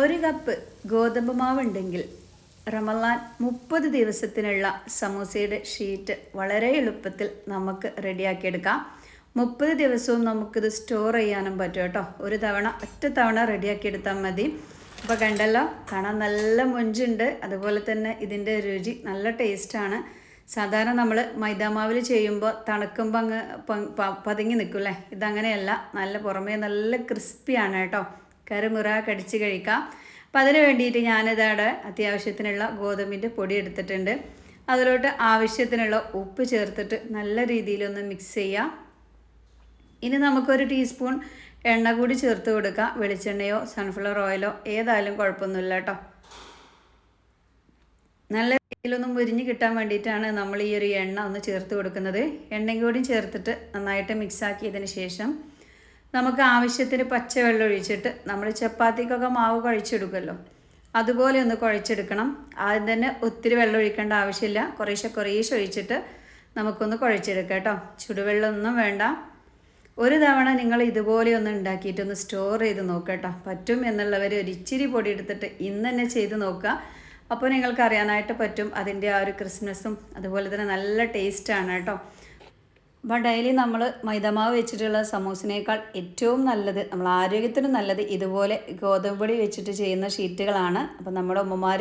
ഒരു കപ്പ് ഗോതമ്പ് മാവ് ഉണ്ടെങ്കിൽ റമലാൻ മുപ്പത് ദിവസത്തിനുള്ള സമൂസയുടെ ഷീറ്റ് വളരെ എളുപ്പത്തിൽ നമുക്ക് റെഡിയാക്കിയെടുക്കാം. മുപ്പത് ദിവസവും നമുക്കിത് സ്റ്റോർ ചെയ്യാനും പറ്റും കേട്ടോ. ഒരു തവണ ഒറ്റ തവണ റെഡിയാക്കിയെടുത്താൽ മതി. അപ്പോൾ കണ്ടല്ലോ കാണാൻ നല്ല മൊഞ്ചുണ്ട്. അതുപോലെ തന്നെ ഇതിന്റെ രുചി നല്ല ടേസ്റ്റാണ്. സാധാരണ നമ്മൾ മൈദാമാവിൽ ചെയ്യുമ്പോൾ തണുക്കുമ്പോൾ അങ്ങ് പതുങ്ങി നിൽക്കും അല്ലേ? ഇതങ്ങനെയല്ല. നല്ല പുറമേ നല്ല ക്രിസ്പിയാണ് കേട്ടോ. കരുമുറ കടിച്ച് കഴിക്കാം. അപ്പം അതിന് വേണ്ടിയിട്ട് ഞാനിതവിടെ അത്യാവശ്യത്തിനുള്ള ഗോതമ്പിന്റെ പൊടി എടുത്തിട്ടുണ്ട്. അതിലോട്ട് ആവശ്യത്തിനുള്ള ഉപ്പ് ചേർത്തിട്ട് നല്ല രീതിയിലൊന്ന് മിക്സ് ചെയ്യാം. ഇനി നമുക്കൊരു ടീസ്പൂൺ എണ്ണ കൂടി ചേർത്ത് കൊടുക്കാം. വെളിച്ചെണ്ണയോ സൺഫ്ലവർ ഓയിലോ ഏതായാലും കുഴപ്പമൊന്നുമില്ല കേട്ടോ നല്ല രീതിയിലൊന്നും മുരിഞ്ഞ് കിട്ടാൻ വേണ്ടിയിട്ടാണ് നമ്മൾ ഈ ഒരു എണ്ണ ഒന്ന് ചേർത്ത് കൊടുക്കുന്നത്. എണ്ണയും കൂടി ചേർത്തിട്ട് നന്നായിട്ട് മിക്സാക്കിയതിന് ശേഷം നമുക്ക് ആവശ്യത്തിന് പച്ചവെള്ളം ഒഴിച്ചിട്ട് നമ്മൾ ചപ്പാത്തിക്കൊക്കെ മാവ് കുഴച്ചെടുക്കുമല്ലോ. അതുപോലെ ഒന്ന് കുഴച്ചെടുക്കണം. ആദ്യം തന്നെ ഒത്തിരി വെള്ളം ഒഴിക്കേണ്ട ആവശ്യമില്ല. കുറേശ്ശെ കുറേശ്ശെ ഒഴിച്ചിട്ട് നമുക്കൊന്ന് കുഴച്ചെടുക്കാം കേട്ടോ. ചുടുവെള്ളമൊന്നും വേണ്ട. ഒരു തവണ നിങ്ങൾ ഇതുപോലെ ഒന്ന് ഉണ്ടാക്കിയിട്ടൊന്ന് സ്റ്റോർ ചെയ്ത് നോക്കട്ടോ പറ്റും എന്നുള്ളവർ ഒരു ഇച്ചിരി പൊടി എടുത്തിട്ട് ഇന്ന് തന്നെ ചെയ്ത് നോക്കുക. അപ്പോൾ നിങ്ങൾക്ക് അറിയാനായിട്ട് പറ്റും അതിന്റെ ആ ഒരു ക്രിസ്മസും അതുപോലെ തന്നെ നല്ല ടേസ്റ്റാണ് കേട്ടോ. അപ്പോൾ ഡെയിലി നമ്മൾ മൈദമാവ് വെച്ചിട്ടുള്ള സമൂസിനേക്കാൾ ഏറ്റവും നല്ലത് നമ്മൾ ആരോഗ്യത്തിന് നല്ലത് ഇതുപോലെ ഗോതമ്പ് പൊടി വെച്ചിട്ട് ചെയ്യുന്ന ഷീറ്റുകളാണ്. അപ്പോൾ നമ്മുടെ ഉമ്മമാർ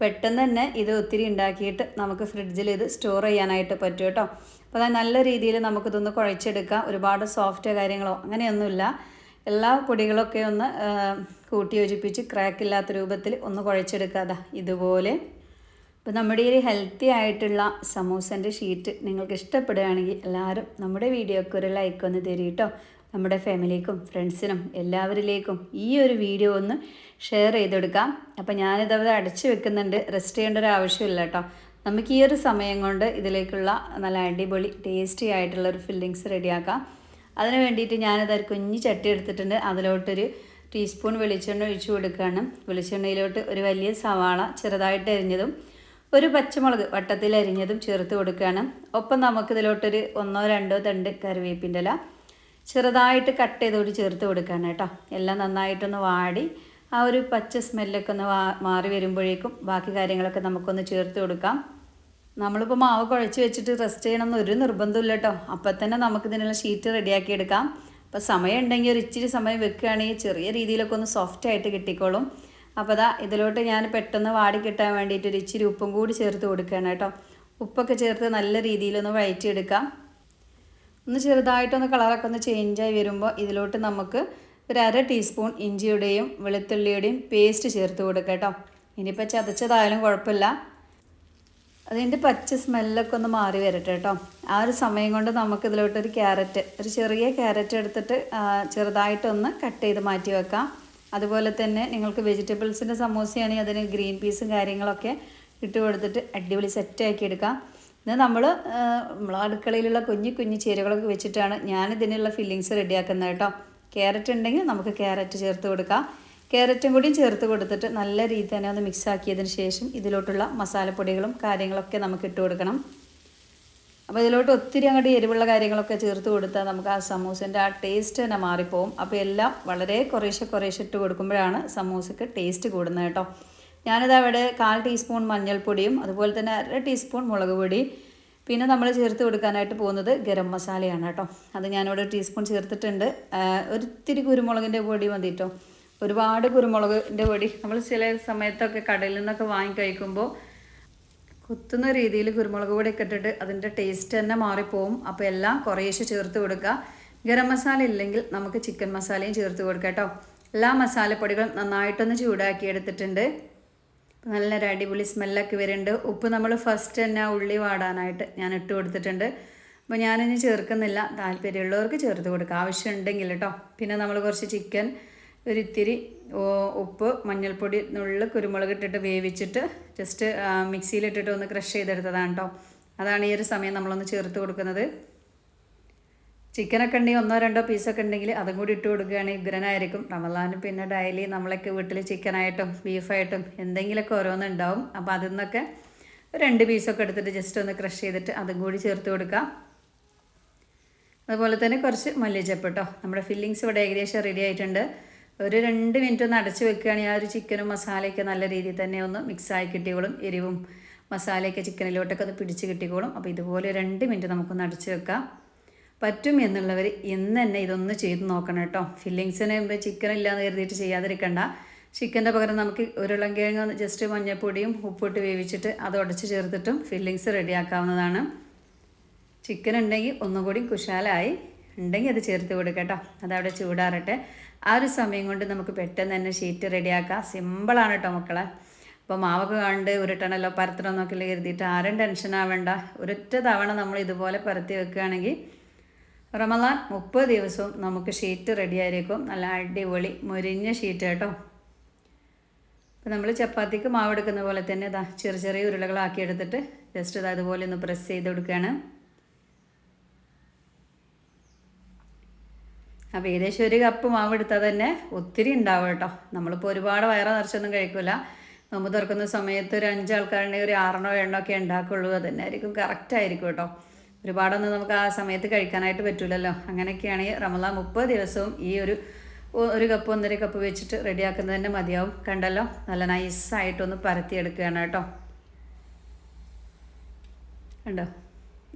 പെട്ടെന്ന് തന്നെ ഇത് ഒത്തിരി ഉണ്ടാക്കിയിട്ട് നമുക്ക് ഫ്രിഡ്ജിൽ ഇത് സ്റ്റോർ ചെയ്യാനായിട്ട് പറ്റും കേട്ടോ. അപ്പോൾ അത് നല്ല രീതിയിൽ നമുക്കിതൊന്ന് കുഴച്ചെടുക്കാം. ഒരുപാട് സോഫ്റ്റ് കാര്യങ്ങളോ അങ്ങനെയൊന്നുമില്ല. എല്ലാ പൊടികളൊക്കെ ഒന്ന് കൂട്ടി യോജിപ്പിച്ച് ക്രാക്കില്ലാത്ത രൂപത്തിൽ ഒന്ന് കുഴച്ചെടുക്കാതെ ഇതുപോലെ. അപ്പോൾ നമ്മുടെ ഈ ഹെൽത്തി ആയിട്ടുള്ള സമൂസന്റെ ഷീറ്റ് നിങ്ങൾക്ക് ഇഷ്ടപ്പെടുകയാണെങ്കിൽ എല്ലാവരും നമ്മുടെ വീഡിയോക്ക് ഒരു ലൈക്ക് ഒന്ന് തരും കേട്ടോ നമ്മുടെ ഫാമിലിക്കും ഫ്രണ്ട്സിനും എല്ലാവരിലേക്കും ഈ ഒരു വീഡിയോ ഒന്ന് ഷെയർ ചെയ്തെടുക്കാം അപ്പോൾ ഞാനിതവിടെ അടച്ചു വെക്കുന്നുണ്ട്. റെസ്റ്റ് ചെയ്യേണ്ട ഒരു ആവശ്യമില്ല കേട്ടോ നമുക്ക് ഈ ഒരു സമയം കൊണ്ട് ഇതിലേക്കുള്ള നല്ല അടിപൊളി ടേസ്റ്റി ആയിട്ടുള്ള ഒരു ഫില്ലിങ്സ് റെഡിയാക്കാം അതിന് വേണ്ടിയിട്ട് ഞാനിത് ഒരു കുഞ്ഞ് ചട്ടി എടുത്തിട്ടുണ്ട്. അതിലോട്ടൊരു ടീസ്പൂൺ വെളിച്ചെണ്ണ ഒഴിച്ചു കൊടുക്കുകയാണ്. വെളിച്ചെണ്ണയിലോട്ട് ഒരു വലിയ സവാള ചെറുതായിട്ട് അരിഞ്ഞതും ഒരു പച്ചമുളക് വട്ടത്തിൽ അരിഞ്ഞതും ചേർത്ത് കൊടുക്കുകയാണ്. ഒപ്പം നമുക്കിതിലോട്ടൊരു ഒന്നോ രണ്ടോ തണ്ട് കറിവേപ്പിന്റെ ഇല ചെറുതായിട്ട് കട്ട് ചെയ്തോട് ചേർത്ത് കൊടുക്കുകയാണ് കേട്ടോ. എല്ലാം നന്നായിട്ടൊന്ന് വാടി ആ ഒരു പച്ച സ്മെല്ലൊക്കെ ഒന്ന് മാറി വരുമ്പോഴേക്കും ബാക്കി കാര്യങ്ങളൊക്കെ നമുക്കൊന്ന് ചേർത്ത് കൊടുക്കാം. നമ്മളിപ്പോൾ മാവ് കുഴച്ച് വെച്ചിട്ട് റെസ്റ്റ് ചെയ്യണമെന്ന് ഒരു നിർബന്ധമില്ല കേട്ടോ. അപ്പം തന്നെ നമുക്കിതിനുള്ള ഷീറ്റ് റെഡിയാക്കി എടുക്കാം. അപ്പോൾ സമയം ഉണ്ടെങ്കിൽ ഒരു ഇച്ചിരി സമയം വെക്കുകയാണെങ്കിൽ ചെറിയ രീതിയിലൊക്കെ ഒന്ന് സോഫ്റ്റ് ആയിട്ട് കിട്ടിക്കോളും. അപ്പോൾ അതാ ഇതിലോട്ട് ഞാൻ പെട്ടെന്ന് വാടി കിട്ടാൻ വേണ്ടിയിട്ട് ഒരു ഇച്ചിരി ഉപ്പും കൂടി ചേർത്ത് കൊടുക്കുകയാണ് കേട്ടോ. ഉപ്പൊക്കെ ചേർത്ത് നല്ല രീതിയിലൊന്ന് വഴറ്റിയെടുക്കാം. ഒന്ന് ചെറുതായിട്ടൊന്ന് കളറൊക്കെ ഒന്ന് ചേഞ്ചായി വരുമ്പോൾ ഇതിലോട്ട് നമുക്ക് ഒരു അര ടീസ്പൂൺ ഇഞ്ചിയുടെയും വെളുത്തുള്ളിയുടെയും പേസ്റ്റ് ചേർത്ത് കൊടുക്കാം കേട്ടോ. ഇനിയിപ്പോൾ ചതച്ചതായാലും കുഴപ്പമില്ല. അതിന്റെ പച്ച സ്മെല്ലൊക്കെ ഒന്ന് മാറി വരട്ടെ കേട്ടോ. ആ ഒരു സമയം കൊണ്ട് നമുക്ക് ഇതിലോട്ടൊരു ക്യാരറ്റ് ഒരു ചെറിയ ക്യാരറ്റ് എടുത്തിട്ട് ചെറുതായിട്ടൊന്ന് കട്ട് ചെയ്ത് മാറ്റി വെക്കാം. അതുപോലെ തന്നെ നിങ്ങൾക്ക് വെജിറ്റബിൾസിന്റെ സമോസയാണെങ്കിൽ അതിന് ഗ്രീൻ പീസും കാര്യങ്ങളൊക്കെ ഇട്ട് കൊടുത്തിട്ട് അടിപൊളി സെറ്റാക്കി എടുക്കാം. ഇത് നമ്മൾ നമ്മളെ അടുക്കളയിലുള്ള കുഞ്ഞു കുഞ്ഞു ചേരുവകളൊക്കെ വെച്ചിട്ടാണ് ഞാൻ ഇതിനുള്ള ഫില്ലിങ്സ് റെഡിയാക്കുന്നത് കേട്ടോ. ക്യാരറ്റ് ഉണ്ടെങ്കിൽ നമുക്ക് ക്യാരറ്റ് ചേർത്ത് കൊടുക്കാം. ക്യാരറ്റും കൂടി ചേർത്ത് കൊടുത്തിട്ട് നല്ല രീതിയിൽ തന്നെ ഒന്ന് മിക്സ് ആക്കിയതിന് ശേഷം ഇതിലോട്ടുള്ള മസാലപ്പൊടികളും കാര്യങ്ങളൊക്കെ നമുക്ക് ഇട്ട് കൊടുക്കണം. അപ്പോൾ ഇതിലോട്ട് ഒത്തിരി അങ്ങോട്ട് എരിവുള്ള കാര്യങ്ങളൊക്കെ ചേർത്ത് കൊടുത്താൽ നമുക്ക് ആ സമൂസേന്റെ ആ ടേസ്റ്റ് തന്നെ മാറിപ്പോവും. അപ്പോൾ എല്ലാം വളരെ കുറേശ്ശെ കുറേശ്ശെ ഇട്ട് കൊടുക്കുമ്പോഴാണ് സമൂസക്ക് ടേസ്റ്റ് കൂടുന്നത് കേട്ടോ. ഞാനിത് അവിടെ കാൽ ടീസ്പൂൺ മഞ്ഞൾപ്പൊടിയും അതുപോലെ തന്നെ അര ടീസ്പൂൺ മുളക് പൊടി പിന്നെ നമ്മൾ ചേർത്ത് കൊടുക്കാനായിട്ട് പോകുന്നത് ഗരം മസാലയാണ് കേട്ടോ. അത് ഞാനിവിടെ ടീസ്പൂൺ ചേർത്തിട്ടുണ്ട്. ഒരിത്തിരി കുരുമുളകിന്റെ പൊടി മതി കേട്ടോ. ഒരുപാട് കുരുമുളകിന്റെ പൊടി. നമ്മൾ ചില സമയത്തൊക്കെ കടയിൽ നിന്നൊക്കെ വാങ്ങി കഴിക്കുമ്പോൾ കുത്തുന്ന രീതിയിൽ കുരുമുളക് പൊടിയൊക്കെ ഇട്ടിട്ട് അതിന്റെ ടേസ്റ്റ് തന്നെ മാറിപ്പോവും. അപ്പോൾ എല്ലാം കുറേശ്ശെ ചേർത്ത് കൊടുക്കുക. ഗരം മസാല ഇല്ലെങ്കിൽ നമുക്ക് ചിക്കൻ മസാലയും ചേർത്ത് കൊടുക്കാം കേട്ടോ. എല്ലാ മസാലപ്പൊടികളും നന്നായിട്ടൊന്ന് ചൂടാക്കി എടുത്തിട്ടുണ്ട്. നല്ലൊരു അടിപൊളി സ്മെല്ലൊക്കെ വരുന്നുണ്ട്. ഉപ്പ് നമ്മൾ ഫസ്റ്റ് തന്നെ ഉള്ളി വാടാനായിട്ട് ഞാൻ ഇട്ട് കൊടുത്തിട്ടുണ്ട്. അപ്പോൾ ഞാനിനി ചേർക്കുന്നില്ല. താല്പര്യമുള്ളവർക്ക് ചേർത്ത് കൊടുക്കുക ആവശ്യമുണ്ടെങ്കിൽ കേട്ടോ. പിന്നെ നമ്മൾ കുറച്ച് ചിക്കൻ ഒരിത്തിരി ഉപ്പ് മഞ്ഞൾപ്പൊടി നുള്ള കുരുമുളക് ഇട്ടിട്ട് വേവിച്ചിട്ട് ജസ്റ്റ് മിക്സിയിലിട്ടിട്ട് ഒന്ന് ക്രഷ് ചെയ്തെടുത്തതാണ് കേട്ടോ അതാണ് ഈ ഒരു സമയം നമ്മളൊന്ന് ചേർത്ത് കൊടുക്കുന്നത്. ചിക്കനൊക്കെ ഉണ്ടെങ്കിൽ ഒന്നോ രണ്ടോ പീസൊക്കെ ഉണ്ടെങ്കിൽ അതും കൂടി ഇട്ട് കൊടുക്കുകയാണെങ്കിൽ ഉഗ്രനായിരിക്കും. റമലാന് പിന്നെ ഡയലി നമ്മളൊക്കെ വീട്ടിൽ ചിക്കനായിട്ടും ബീഫായിട്ടും എന്തെങ്കിലുമൊക്കെ ഓരോന്നുണ്ടാവും. അപ്പോൾ അതിൽ നിന്നൊക്കെ രണ്ട് പീസൊക്കെ എടുത്തിട്ട് ജസ്റ്റ് ഒന്ന് ക്രഷ് ചെയ്തിട്ട് അതും കൂടി ചേർത്ത് കൊടുക്കാം. അതുപോലെ തന്നെ കുറച്ച് മല്ലിച്ചപ്പ് കേട്ടോ നമ്മുടെ ഫില്ലിങ്സ് ഇവിടെ ഏകദേശം റെഡി ആയിട്ടുണ്ട്. ഒരു രണ്ട് മിനിറ്റ് ഒന്ന് അടച്ച് വെക്കുകയാണെങ്കിൽ ആ ഒരു ചിക്കനും മസാലയൊക്കെ നല്ല രീതിയിൽ തന്നെ ഒന്ന് മിക്സായി കിട്ടിക്കോളും. എരിവും മസാലയൊക്കെ ചിക്കനിലോട്ടൊക്കെ ഒന്ന് പിടിച്ച് കിട്ടിക്കോളും. അപ്പോൾ ഇതുപോലെ രണ്ട് മിനിറ്റ് നമുക്കൊന്ന് അടച്ച് വെക്കാം. പറ്റും എന്നുള്ളവർ ഇന്ന് തന്നെ ഇതൊന്ന് ചെയ്ത് നോക്കണം കേട്ടോ. ഫില്ലിങ്സിന് ചിക്കൻ ഇല്ലാന്ന് കരുതിയിട്ട് ചെയ്യാതിരിക്കണ്ട. ചിക്കന്റെ പകരം നമുക്ക് ഉരുളൻകിഴങ്ങ് ജസ്റ്റ് മഞ്ഞൾപ്പൊടിയും ഉപ്പിട്ട് വേവിച്ചിട്ട് അത് ഉടച്ച് ചേർത്തിട്ടും ഫില്ലിങ്സ് റെഡിയാക്കാവുന്നതാണ്. ചിക്കൻ ഉണ്ടെങ്കിൽ ഒന്നും കൂടി കുശാലായി. ഉണ്ടെങ്കിൽ അത് ചേർത്ത് കൊടുക്കട്ടോ കേട്ടോ. അതവിടെ ചൂടാറട്ടെ. ആ ഒരു സമയം കൊണ്ട് നമുക്ക് പെട്ടെന്ന് തന്നെ ഷീറ്റ് റെഡിയാക്കാം സിമ്പിളാണ് കേട്ടോ മക്കളെ. അപ്പോൾ മാവൊക്കെ കണ്ട് ഉരുട്ടണല്ലോ പരത്തണം എന്നൊക്കെ കരുതിയിട്ട് ആരും ടെൻഷൻ ആവേണ്ട. ഒരൊറ്റ തവണ നമ്മൾ ഇതുപോലെ പരത്തി വെക്കുകയാണെങ്കിൽ റമദാൻ മുപ്പത് ദിവസവും നമുക്ക് ഷീറ്റ് റെഡിയായിരിക്കും നല്ല അടിപൊളി മുരിഞ്ഞ ഷീറ്റ് കേട്ടോ അപ്പോൾ നമ്മൾ ചപ്പാത്തിക്ക് മാവെടുക്കുന്ന പോലെ തന്നെ ഇതാ ചെറിയ ചെറിയ ഉരുളകളാക്കി എടുത്തിട്ട് ജസ്റ്റ് ഇതാ ഇതുപോലെ ഒന്ന് പ്രസ് ചെയ്ത് കൊടുക്കുകയാണ്. അപ്പോൾ ഏകദേശം ഒരു കപ്പ് മാവ് എടുത്താൽ തന്നെ ഒത്തിരി ഉണ്ടാവും കേട്ടോ. നമ്മളിപ്പോൾ ഒരുപാട് വയറ് നിറച്ചൊന്നും കഴിക്കില്ല നമ്മൾ തുറക്കുന്ന സമയത്ത് ഒരു അഞ്ചാൾക്കാരുണ്ടെങ്കിൽ ഒരു ആറെണ്ണോ എണ്ണോ ഒക്കെ ഉണ്ടാക്കുള്ളൂ. അത് തന്നെ ആയിരിക്കും കറക്റ്റ് ആയിരിക്കും കേട്ടോ. ഒരുപാടൊന്നും നമുക്ക് ആ സമയത്ത് കഴിക്കാനായിട്ട് പറ്റില്ലല്ലോ അങ്ങനെയൊക്കെയാണെങ്കിൽ റമദാൻ മുപ്പത് ദിവസവും ഈ ഒരു ഒരു കപ്പ് ഒന്നര കപ്പ് വെച്ചിട്ട് റെഡിയാക്കുന്നത് തന്നെ മതിയാവും. കണ്ടല്ലോ? നല്ല നൈസായിട്ടൊന്ന് പരത്തിയെടുക്കുകയാണ് കേട്ടോ. കണ്ടോ?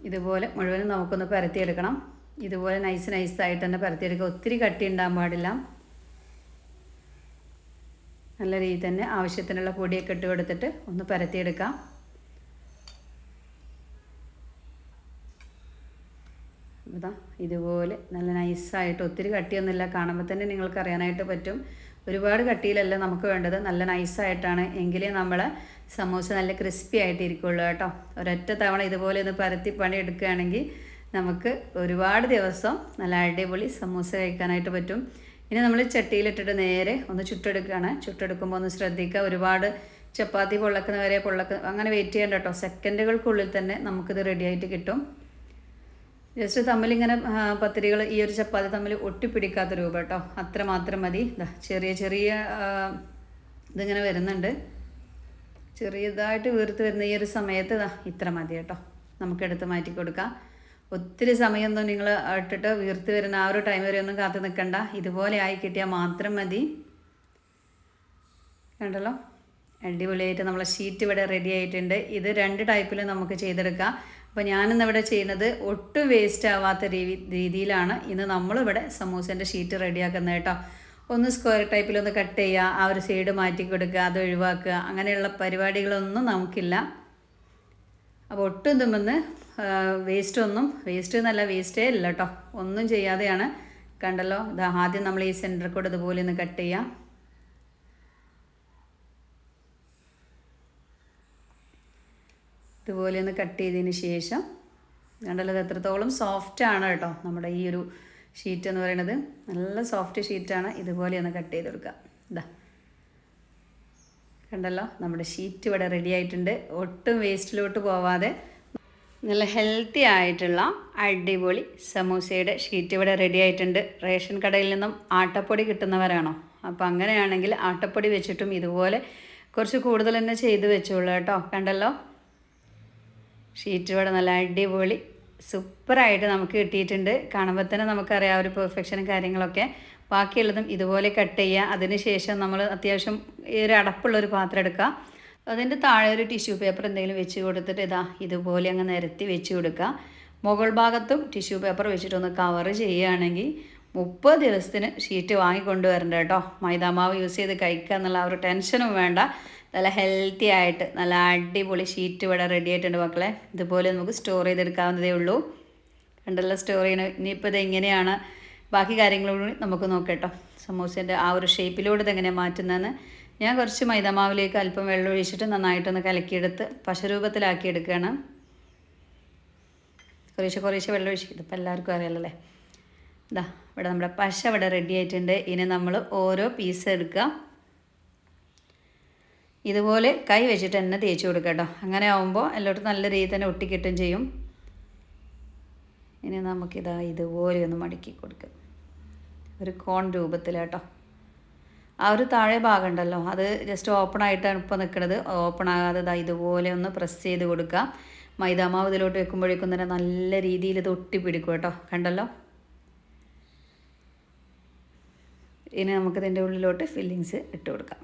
ഇതുപോലെ മുഴുവനും നമുക്കൊന്ന് പരത്തിയെടുക്കണം. ഇതുപോലെ നൈസ് ആയിട്ട് തന്നെ പരത്തിയെടുക്കുക. ഒത്തിരി കട്ടി ഉണ്ടാകാൻ പാടില്ല. നല്ല രീതിയിൽ തന്നെ ആവശ്യത്തിനുള്ള പൊടിയൊക്കെ ഇട്ട് കൊടുത്തിട്ട് ഒന്ന് പരത്തിയെടുക്കാം. ഇതാ ഇതുപോലെ നല്ല നൈസായിട്ട് ഒത്തിരി കട്ടിയൊന്നുമില്ല. കാണുമ്പോൾ തന്നെ നിങ്ങൾക്ക് അറിയാനായിട്ട് പറ്റും. ഒരുപാട് കട്ടിയിലല്ല നമുക്ക് വേണ്ടത്. നല്ല നൈസായിട്ടാണ് എങ്കിലേ നമ്മൾ സമൂസ നല്ല ക്രിസ്പി ആയിട്ടിരിക്കുള്ളൂ കേട്ടോ. ഒരൊറ്റ തവണ ഇതുപോലെ ഒന്ന് പരത്തി പണി എടുക്കുകയാണെങ്കിൽ നമുക്ക് ഒരുപാട് ദിവസം നല്ല അടിപൊളി സമൂസ കഴിക്കാനായിട്ട് പറ്റും. ഇനി നമ്മൾ ചട്ടിയിലിട്ടിട്ട് നേരെ ഒന്ന് ചുട്ടെടുക്കുകയാണ്. ചുട്ടെടുക്കുമ്പോൾ ഒന്ന് ശ്രദ്ധിക്കുക. ഒരുപാട് ചപ്പാത്തി പൊള്ളക്കുന്നവരെ പൊള്ളക്ക അങ്ങനെ വെയിറ്റ് ചെയ്യേണ്ട കേട്ടോ സെക്കൻഡുകൾക്കുള്ളിൽ തന്നെ നമുക്കിത് റെഡി ആയിട്ട് കിട്ടും. ജസ്റ്റ് തമ്മിലിങ്ങനെ പത്തിരികൾ ഈ ഒരു ചപ്പാത്തി തമ്മിൽ ഒട്ടിപ്പിടിക്കാത്ത രൂപ കേട്ടോ അത്ര മാത്രം മതി. ചെറിയ ചെറിയ ഇതിങ്ങനെ വരുന്നുണ്ട്. ചെറിയതായിട്ട് വീർത്ത് വരുന്ന ഈ ഒരു സമയത്ത് ഇത്ര മതി കേട്ടോ. നമുക്കെടുത്ത് മാറ്റി കൊടുക്കാം ഒത്തിരി സമയമൊന്നും നിങ്ങൾ ഇട്ടിട്ട് വീർത്ത് വരുന്ന ആ ഒരു ടൈം വരെ ഒന്നും കാത്തു നിൽക്കണ്ട. ഇതുപോലെ ആയി കിട്ടിയാൽ മാത്രം മതി. കണ്ടല്ലോ? അടിപൊളിയായിട്ട് നമ്മളെ ഷീറ്റ് ഇവിടെ റെഡി ആയിട്ടുണ്ട്. ഇത് രണ്ട് ടൈപ്പിൽ നമുക്ക് ചെയ്തെടുക്കാം. അപ്പോൾ ഞാനിന്ന് ഇവിടെ ചെയ്യുന്നത് ഒട്ടും വേസ്റ്റ് ആവാത്ത രീതി രീതിയിലാണ്. ഇന്ന് നമ്മളിവിടെ സമൂസേന്റെ ഷീറ്റ് റെഡിയാക്കുന്നത് കേട്ടോ. ഒന്ന് സ്ക്വയർ ടൈപ്പിൽ ഒന്ന് കട്ട് ചെയ്യുക ആ ഒരു സൈഡ് മാറ്റി കൊടുക്കുക അത് ഒഴിവാക്കുക. അങ്ങനെയുള്ള പരിപാടികളൊന്നും നമുക്കില്ല. അപ്പോൾ ഒട്ടും തുമ്മെന്ന് വേസ്റ്റ് ഒന്നും വേസ്റ്റ് എന്നല്ല വേസ്റ്റേ ഇല്ല കേട്ടോ ഒന്നും ചെയ്യാതെയാണ്. കണ്ടല്ലോ ഇത് ആദ്യം നമ്മൾ ഈ സെന്റർ കൂടെ ഇതുപോലെ ഒന്ന് കട്ട് ചെയ്യാം. ഇതുപോലെ ഒന്ന് കട്ട് ചെയ്തതിന് ശേഷം കണ്ടല്ലോ ഇത് എത്രത്തോളം സോഫ്റ്റ് ആണ് കേട്ടോ നമ്മുടെ ഈ ഒരു ഷീറ്റ് എന്ന് പറയുന്നത് നല്ല സോഫ്റ്റ് ഷീറ്റാണ് ഇതുപോലെ ഒന്ന് കട്ട് ചെയ്ത് കൊടുക്കുക ഇതാ കണ്ടല്ലോ നമ്മുടെ ഷീറ്റ് ഇവിടെ റെഡി ആയിട്ടുണ്ട്. ഒട്ടും വേസ്റ്റിലോട്ട് പോവാതെ നല്ല ഹെൽത്തി ആയിട്ടുള്ള അടിപൊളി സമൂസയുടെ ഷീറ്റ് ഇവിടെ റെഡി ആയിട്ടുണ്ട്. റേഷൻ കടയിൽ നിന്നും ആട്ടപ്പൊടി കിട്ടുന്നവരാണോ? അപ്പോൾ അങ്ങനെയാണെങ്കിൽ ആട്ടപ്പൊടി വെച്ചിട്ടും ഇതുപോലെ കുറച്ച് കൂടുതൽ തന്നെ ചെയ്ത് വെച്ചോളൂ കേട്ടോ. കണ്ടല്ലോ? ഷീറ്റ് ഇവിടെ നല്ല അടിപൊളി സൂപ്പറായിട്ട് നമുക്ക് കിട്ടിയിട്ടുണ്ട്. കാണുമ്പോൾ തന്നെ നമുക്കറിയാം ഒരു പെർഫെക്ഷനും കാര്യങ്ങളൊക്കെ. ബാക്കിയുള്ളതും ഇതുപോലെ കട്ട് ചെയ്യുക. അതിനുശേഷം നമ്മൾ അത്യാവശ്യം ഈ ഒരു അടപ്പുള്ളൊരു പാത്രം എടുക്കുക. അതിന്റെ താഴെ ഒരു ടിഷ്യൂ പേപ്പർ എന്തെങ്കിലും വെച്ച് കൊടുത്തിട്ട് ഇതാ ഇതുപോലെ അങ്ങ് നിരത്തി വെച്ച് കൊടുക്കുക. മുകൾ ഭാഗത്തും ടിഷ്യൂ പേപ്പർ വെച്ചിട്ടൊന്ന് കവർ ചെയ്യുകയാണെങ്കിൽ മുപ്പത് ദിവസത്തിന് ഷീറ്റ് വാങ്ങിക്കൊണ്ട് വരണ്ട കേട്ടോ. മൈദാമാവ് യൂസ് ചെയ്ത് കഴിക്കുക എന്നുള്ള ഒരു ടെൻഷനും വേണ്ട. നല്ല ഹെൽത്തി ആയിട്ട് നല്ല അടിപൊളി ഷീറ്റ് ഇവിടെ റെഡി ആയിട്ടുണ്ട് മക്കളെ. ഇതുപോലെ നമുക്ക് സ്റ്റോർ ചെയ്തെടുക്കാവുന്നതേ ഉള്ളൂ. കണ്ടല്ലോ സ്റ്റോർ ചെയ്യണം ഇനിയിപ്പോൾ ഇത് എങ്ങനെയാണ്? ബാക്കി കാര്യങ്ങളോട് നമുക്ക് നോക്കാം കേട്ടോ. സമൂസേന്റെ ആ ഒരു ഷേപ്പിലൂടെ ഇതെങ്ങനെയാണ് മാറ്റുന്നതെന്ന്. ഞാൻ കുറച്ച് മൈദമാവിലേക്ക് അല്പം വെള്ളം ഒഴിച്ചിട്ട് നന്നായിട്ടൊന്ന് കലക്കിയെടുത്ത് പശരൂപത്തിലാക്കി എടുക്കുകയാണ് കുറേശ്ശെ കുറേശ്ശെ വെള്ളം ഒഴിച്ച്. ഇതിപ്പോൾ എല്ലാവർക്കും അറിയാലല്ലേ ഇതാ ഇവിടെ നമ്മുടെ പശ ഇവിടെ റെഡി ആയിട്ടുണ്ട്. ഇനി നമ്മൾ ഓരോ പീസ് എടുക്കുക ഇതുപോലെ കൈ വെച്ചിട്ട് തന്നെ തേച്ച് കൊടുക്കുക കേട്ടോ. അങ്ങനെ ആവുമ്പോൾ എല്ലായിടത്തും നല്ല രീതിയിൽ തന്നെ ഒട്ടിക്കിട്ടും ചെയ്യും. ഇനി നമുക്കിതാ ഇതുപോലെ ഒന്ന് മടക്കി കൊടുക്കുക ഒരു കോൺ രൂപത്തിൽ കേട്ടോ ആ ഒരു താഴെ ഭാഗം ഉണ്ടല്ലോ അത് ജസ്റ്റ് ഓപ്പൺ ആയിട്ടാണ് ഇപ്പോൾ നിൽക്കുന്നത് ഓപ്പൺ ആകാതെ ഇതാ ഇതുപോലെ ഒന്ന് പ്രസ് ചെയ്ത് കൊടുക്കുക മൈദാമാവ് ഇതിലോട്ട് വെക്കുമ്പോഴേക്കും തന്നെ നല്ല രീതിയിൽ ഇത് ഒട്ടിപ്പിടിക്കും കേട്ടോ. കണ്ടല്ലോ? ഇനി നമുക്ക് നമുക്കിതിന്റെ ഉള്ളിലോട്ട് ഫില്ലിങ്സ് ഇട്ട് കൊടുക്കാം.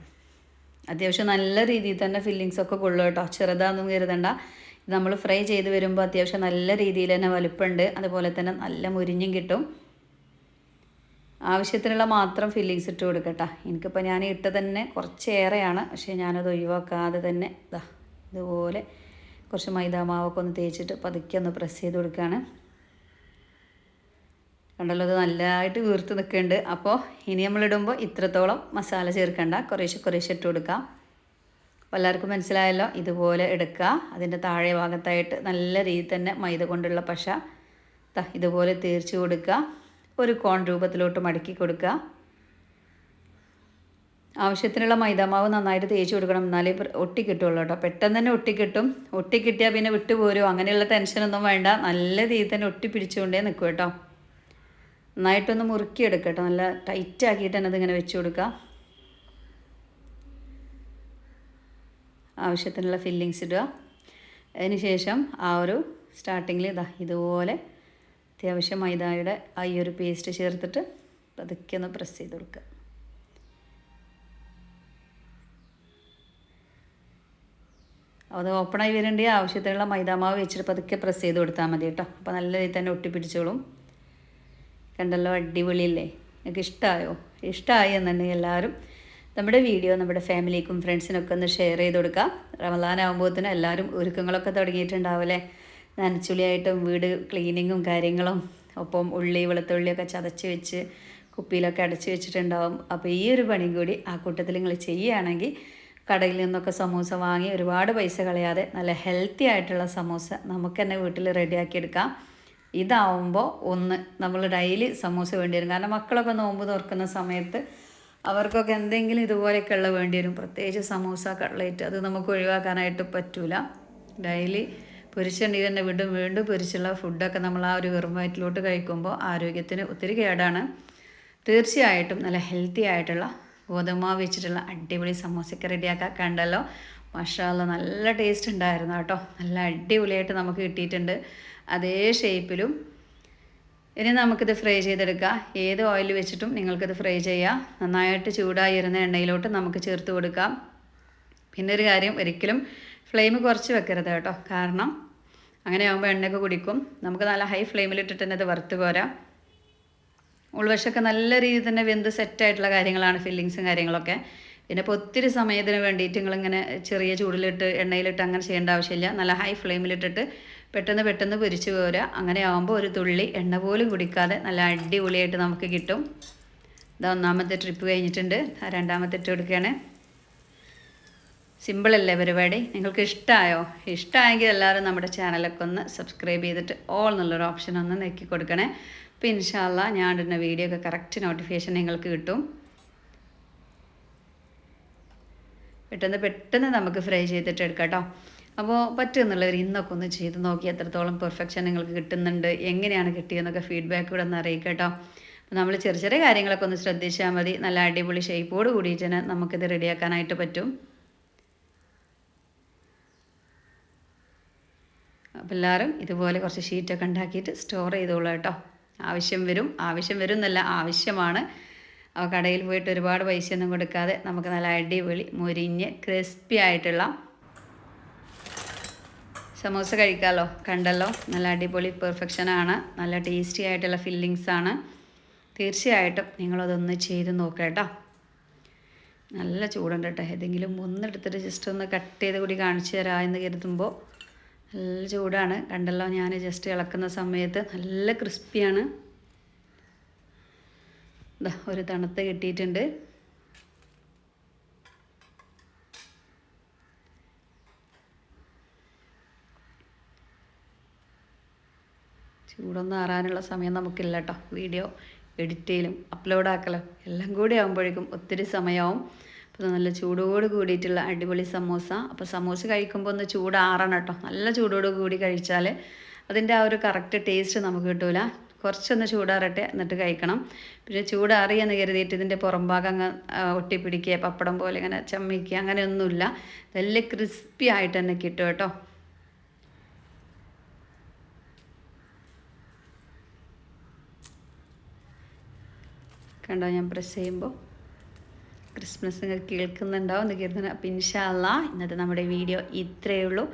അത്യാവശ്യം നല്ല രീതിയിൽ തന്നെ ഫില്ലിങ്സ് ഒക്കെ കൊള്ളും കേട്ടോ. ചെറുതാണെന്നും കരുതണ്ട. നമ്മൾ ഫ്രൈ ചെയ്ത് വരുമ്പോൾ അത്യാവശ്യം നല്ല രീതിയിൽ തന്നെ വലുപ്പമുണ്ട്. അതുപോലെ തന്നെ നല്ല മുരിഞ്ഞും കിട്ടും. ആവശ്യത്തിനുള്ള മാത്രം ഫില്ലിങ്സ് ഇട്ട് കൊടുക്കട്ടെ. എനിക്കിപ്പോൾ ഞാൻ ഇട്ട തന്നെ കുറച്ചേറെയാണ്. പക്ഷേ ഞാനത് ഒഴിവാക്കാതെ തന്നെ ഇതാ ഇതുപോലെ കുറച്ച് മൈദാ മാവൊക്കെ ഒന്ന് തേച്ചിട്ട് പതുക്കെ ഒന്ന് പ്രസ് ചെയ്ത് കൊടുക്കുകയാണ് കണ്ടല്ലോ അത് നല്ലതായിട്ട് വീർത്ത് നിൽക്കുന്നുണ്ട്. അപ്പോൾ ഇനി നമ്മളിടുമ്പോൾ ഇത്രത്തോളം മസാല ചേർക്കണ്ട. കുറേശ്ശെ കുറേശ്ശെ ഇട്ട് കൊടുക്കാം. അപ്പോൾ എല്ലാവർക്കും മനസ്സിലായല്ലോ? ഇതുപോലെ എടുക്കുക. അതിന്റെ താഴെ ഭാഗത്തായിട്ട് നല്ല രീതിയിൽ തന്നെ മൈദ കൊണ്ടുള്ള പശ ഇതുപോലെ തീർച്ചു കൊടുക്കുക. ഒരു കോൺ രൂപത്തിലോട്ട് മടക്കി കൊടുക്കുക. ആവശ്യത്തിനുള്ള മൈദാമാവ് നന്നായിട്ട് തേച്ച് കൊടുക്കണം. എന്നാലേ ഒട്ടിക്കിട്ടുള്ളൂ കേട്ടോ. പെട്ടെന്ന് തന്നെ ഒട്ടിക്കിട്ടും ഒട്ടിക്കിട്ടിയാൽ ഒട്ടി കിട്ടിയാൽ പിന്നെ വിട്ടുപോരും? അങ്ങനെയുള്ള ടെൻഷനൊന്നും വേണ്ട. നല്ല രീതിയിൽ തന്നെ ഒട്ടി പിടിച്ചുകൊണ്ടേ നിൽക്കും കേട്ടോ. നന്നായിട്ടൊന്ന് മുറുക്കിയെടുക്കുക കേട്ടോ. നല്ല ടൈറ്റ് ആക്കിയിട്ട് തന്നെ അതിങ്ങനെ വെച്ച് കൊടുക്കുക. ആവശ്യത്തിനുള്ള ഫില്ലിങ്സ് ഇടുക. അതിന് ശേഷം ആ ഒരു സ്റ്റാർട്ടിങ്ങിൽ ഇതാ ഇതുപോലെ അത്യാവശ്യം മൈദായുടെ ആ ഈ ഒരു പേസ്റ്റ് ചേർത്തിട്ട് പതുക്കെ ഒന്ന് പ്രസ് ചെയ്ത് കൊടുക്കുക. അത് ഓപ്പണായി വരേണ്ട ആവശ്യത്തിനുള്ള മൈദാമാവ് വെച്ചിട്ട് പതുക്കെ പ്രസ് ചെയ്ത് കൊടുത്താൽ മതി കേട്ടോ. അപ്പോൾ നല്ല രീതിയിൽ തന്നെ ഒട്ടിപ്പിടിച്ചോളും. കണ്ടല്ലോ അടിപൊളിയല്ലേ? നിങ്ങൾക്ക് ഇഷ്ടമായോ ഇഷ്ടമായി എന്നുണ്ടെങ്കിൽ എല്ലാവരും നമ്മുടെ വീഡിയോ നമ്മുടെ ഫാമിലിക്കും ഫ്രണ്ട്സിനൊക്കെ ഒന്ന് ഷെയർ ചെയ്ത് കൊടുക്കുക റമദാനാകുമ്പോഴത്തേനും എല്ലാവരും ഒരുക്കങ്ങളൊക്കെ തുടങ്ങിയിട്ടുണ്ടാവില്ലേ നനച്ചുളിയായിട്ടും വീട് ക്ലീനിങ്ങും കാര്യങ്ങളും ഒപ്പം ഉള്ളി വെളുത്തുള്ളിയൊക്കെ ചതച്ച് വെച്ച് കുപ്പിയിലൊക്കെ അടച്ച് വെച്ചിട്ടുണ്ടാവും. അപ്പോൾ ഈ ഒരു പണിയും കൂടി ആ കൂട്ടത്തിൽ നിങ്ങൾ ചെയ്യുകയാണെങ്കിൽ കടയിൽ നിന്നൊക്കെ സമൂസ വാങ്ങി ഒരുപാട് പൈസ കളയാതെ നല്ല ഹെൽത്തി ആയിട്ടുള്ള സമൂസ നമുക്ക് തന്നെ വീട്ടിൽ റെഡിയാക്കി എടുക്കാം. ഇതാവുമ്പോൾ ഒന്ന് നമ്മൾ ഡെയിലി സമൂസ വേണ്ടി വരും. കാരണം മക്കളൊക്കെ നോമ്പ് തുറക്കുന്ന സമയത്ത് അവർക്കൊക്കെ എന്തെങ്കിലും ഇതുപോലെയൊക്കെയുള്ള വേണ്ടി വരും. പ്രത്യേകിച്ച് സമൂസ കട്ട്ലേറ്റ് അത് നമുക്ക് ഒഴിവാക്കാനായിട്ട് പറ്റൂല. ഡെയിലി പൊരിച്ചുണ്ടെങ്കിൽ തന്നെ വീണ്ടും വീണ്ടും പൊരിച്ചുള്ള ഫുഡൊക്കെ നമ്മൾ ആ ഒരു വെറും വയറ്റിലോട്ട് കഴിക്കുമ്പോൾ ആരോഗ്യത്തിന് ഒത്തിരി കേടാണ്. തീർച്ചയായിട്ടും നല്ല ഹെൽത്തി ആയിട്ടുള്ള ഗോതമാവ് വെച്ചിട്ടുള്ള അടിപൊളി സമോസയൊക്കെ റെഡിയാക്കാൻ കണ്ടല്ലോ. മഷാല നല്ല ടേസ്റ്റ് ഉണ്ടായിരുന്നു കേട്ടോ. നല്ല അടിപൊളിയായിട്ട് നമുക്ക് കിട്ടിയിട്ടുണ്ട്. അതേ ഷേപ്പിലും ഇനി നമുക്കിത് ഫ്രൈ ചെയ്തെടുക്കാം. ഏത് ഓയിൽ വെച്ചിട്ടും നിങ്ങൾക്കിത് ഫ്രൈ ചെയ്യാം. നന്നായിട്ട് ചൂടായി വരുന്ന എണ്ണയിലോട്ട് നമുക്ക് ചേർത്ത് കൊടുക്കാം. പിന്നെ ഒരു കാര്യം ഒരിക്കലും ഫ്ലെയിം കുറച്ച് വെക്കരുത് കേട്ടോ. കാരണം അങ്ങനെ ആകുമ്പോൾ എണ്ണയൊക്കെ കുടിക്കും. നമുക്ക് നല്ല ഹൈ ഫ്ലെയിമിലിട്ടിട്ട് തന്നെ അത് വറുത്ത് പോരാം ഉൾവശമൊക്കെ നല്ല രീതിയിൽ തന്നെ വെന്ത് സെറ്റായിട്ടുള്ള കാര്യങ്ങളാണ് ഫില്ലിങ്സും കാര്യങ്ങളൊക്കെ. പിന്നെ ഇപ്പോൾ ഒത്തിരി സമയത്തിന് വേണ്ടിയിട്ട് നിങ്ങളിങ്ങനെ ചെറിയ ചൂടിലിട്ട് എണ്ണയിലിട്ട് അങ്ങനെ ചെയ്യേണ്ട ആവശ്യമില്ല. നല്ല ഹൈ ഫ്ലെയിമിലിട്ടിട്ട് പെട്ടെന്ന് പെട്ടെന്ന് പൊരിച്ച് പോരുക അങ്ങനെ ആകുമ്പോൾ ഒരു തുള്ളി എണ്ണ പോലും കുടിക്കാതെ നല്ല അടിപൊളിയായിട്ട് നമുക്ക് കിട്ടും. ഇതാ ഒന്നാമത്തെ ട്രിപ്പ് കഴിഞ്ഞിട്ടുണ്ട്. രണ്ടാമത്തെ ഇട്ട് കൊടുക്കുകയാണ്. സിമ്പിളല്ലേ പരിപാടി? നിങ്ങൾക്ക് ഇഷ്ടമായോ ഇഷ്ടമായെങ്കിൽ എല്ലാവരും നമ്മുടെ ചാനലൊക്കെ ഒന്ന് സബ്സ്ക്രൈബ് ചെയ്തിട്ട് ഓൾ എന്നുള്ളൊരു ഓപ്ഷൻ ഒന്ന് നെക്കി കൊടുക്കണേ. അപ്പോൾ ഇൻഷാല്ല ഞാൻ ഇടുന്ന വീഡിയോ ഒക്കെ കറക്റ്റ് നോട്ടിഫിക്കേഷൻ നിങ്ങൾക്ക് കിട്ടും. പെട്ടെന്ന് പെട്ടെന്ന് നമുക്ക് ഫ്രൈ ചെയ്തിട്ട് എടുക്കാം കേട്ടോ അപ്പോൾ പറ്റുമെന്നുള്ളവർ ഇന്നൊക്കെ ഒന്ന് ചെയ്ത് നോക്കി എത്രത്തോളം പെർഫെക്ഷൻ നിങ്ങൾക്ക് കിട്ടുന്നുണ്ട് എങ്ങനെയാണ് കിട്ടിയതെന്നൊക്കെ ഫീഡ്ബാക്ക് ഇവിടെ ഒന്ന് അറിയിക്കാം കേട്ടോ. നമ്മൾ ചെറിയ ചെറിയ കാര്യങ്ങളൊക്കെ ഒന്ന് ശ്രദ്ധിച്ചാൽ മതി. നല്ല അടിപൊളി ഷേപ്പോട് കൂടിയിട്ട് തന്നെ നമുക്കിത് റെഡിയാക്കാനായിട്ട് പറ്റും. അപ്പോൾ എല്ലാവരും ഇതുപോലെ കുറച്ച് ഷീറ്റൊക്കെ ഉണ്ടാക്കിയിട്ട് സ്റ്റോർ ചെയ്തോളൂ കേട്ടോ. ആവശ്യം വരും. ആവശ്യം വരും എന്നല്ല ആവശ്യമാണ്. ആ കടയിൽ പോയിട്ട് ഒരുപാട് പൈസയൊന്നും കൊടുക്കാതെ നമുക്ക് നല്ല അടിപൊളി മുരിഞ്ഞ് ക്രിസ്പി ആയിട്ടുള്ള സമോസ കഴിക്കാമല്ലോ കണ്ടല്ലോ? നല്ല അടിപൊളി പെർഫെക്ഷനാണ് നല്ല ടേസ്റ്റി ആയിട്ടുള്ള ഫില്ലിങ്സ് ആണ്. തീർച്ചയായിട്ടും നിങ്ങളതൊന്ന് ചെയ്ത് നോക്കുക നല്ല ചൂടുണ്ട് കേട്ടോ. ഏതെങ്കിലും ഒന്നെടുത്തിട്ട് ജസ്റ്റ് ഒന്ന് കട്ട് ചെയ്ത് കൂടി കാണിച്ചു തരാമെന്ന് കരുതുമ്പോൾ നല്ല ചൂടാണ്. കണ്ടല്ലോ ഞാൻ ജസ്റ്റ് ഇളക്കുന്ന സമയത്ത് നല്ല ക്രിസ്പിയാണ്. ഇതാ ഒരു തണുത്ത് കിട്ടിയിട്ടുണ്ട്. ചൂടൊന്നും ആറാനുള്ള സമയം നമുക്കില്ല കേട്ടോ വീഡിയോ എഡിറ്റ് ചെയ്യലും അപ്ലോഡ് ആക്കലും എല്ലാം കൂടി ആകുമ്പോഴേക്കും ഒത്തിരി സമയമാവും. അപ്പോൾ നല്ല ചൂടോട് കൂടിയിട്ടുള്ള അടിപൊളി സമോസ. അപ്പോൾ സമോസ കഴിക്കുമ്പോൾ ഒന്ന് ചൂടാറണം കേട്ടോ. നല്ല ചൂടോട് കൂടി കഴിച്ചാൽ അതിന്റെ ആ ഒരു കറക്റ്റ് ടേസ്റ്റ് നമുക്ക് കിട്ടൂല. കുറച്ചൊന്ന് ചൂടാറട്ടെ എന്നിട്ട് കഴിക്കണം. പിന്നെ ചൂടാറി എന്ന് കരുതിയിട്ട് ഇതിന്റെ പുറംഭാഗം അങ്ങ് ഒട്ടിപ്പിടിക്കുക പപ്പടം പോലെ ഇങ്ങനെ ചമ്മിക്കുക അങ്ങനെയൊന്നുമില്ല. നല്ല ക്രിസ്പി ആയിട്ട് തന്നെ കിട്ടും കേട്ടോ. കണ്ടോ ഞാൻ പ്രസ് ചെയ്യുമ്പോൾ ക്രിസ്മസ് നിങ്ങൾ കേൾക്കുന്നുണ്ടാവും എന്ന് കരുതുന്നു. അപ്പോൾ ഇൻഷാല്ല ഇന്നത്തെ നമ്മുടെ വീഡിയോ ഇത്രയേ ഉള്ളൂ.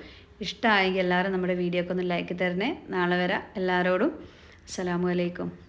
ഇഷ്ടമായെങ്കിൽ എല്ലാവരും നമ്മുടെ വീഡിയോക്ക് ഒന്ന് ലൈക്ക് തരണേ. നാളെ വരാം. എല്ലാവരോടും അസ്സലാമു അലൈക്കും.